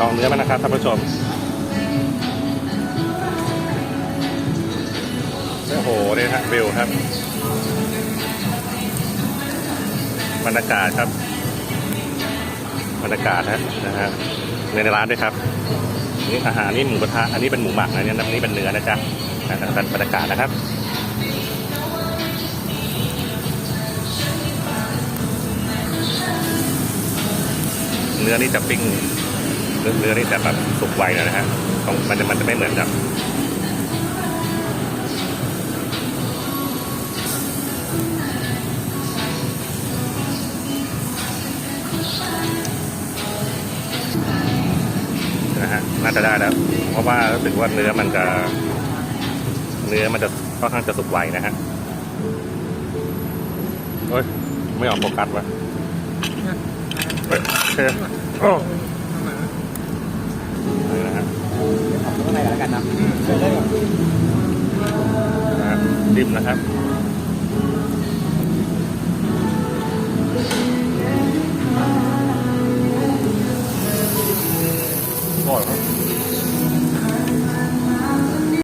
ลองเนื้อมันนะครับท่านผู้ชมโอ้โหเนี่ยฮะวิวครับบรรยากาศครับบรรยากาศนะนะฮะในร้านด้วยครับนี่อาหารนี่หมูกระทะอันนี้เป็นหมูหมักนะเนี่ยน้ำนี่เป็นเนื้อนะจ๊ะนะบรรยากาศนะครับเนื้อนี่จะปิ้ง เนื้อเนื้อนี่จะแบบสุกไวหน่อยนะฮะต้องมันจะมันจะไม่เหมือนกับนะฮะน่าจะได้แล้วเพราะว่ารู้สึกว่าเนื้อมันจะ เนื้อมันจะค่อนข้างจะสุกไวนะฮะเฮ้ยไม่ออกโฟกัสวะเฮ้ยโอเคันนะดิมนะครับอร่อยครับ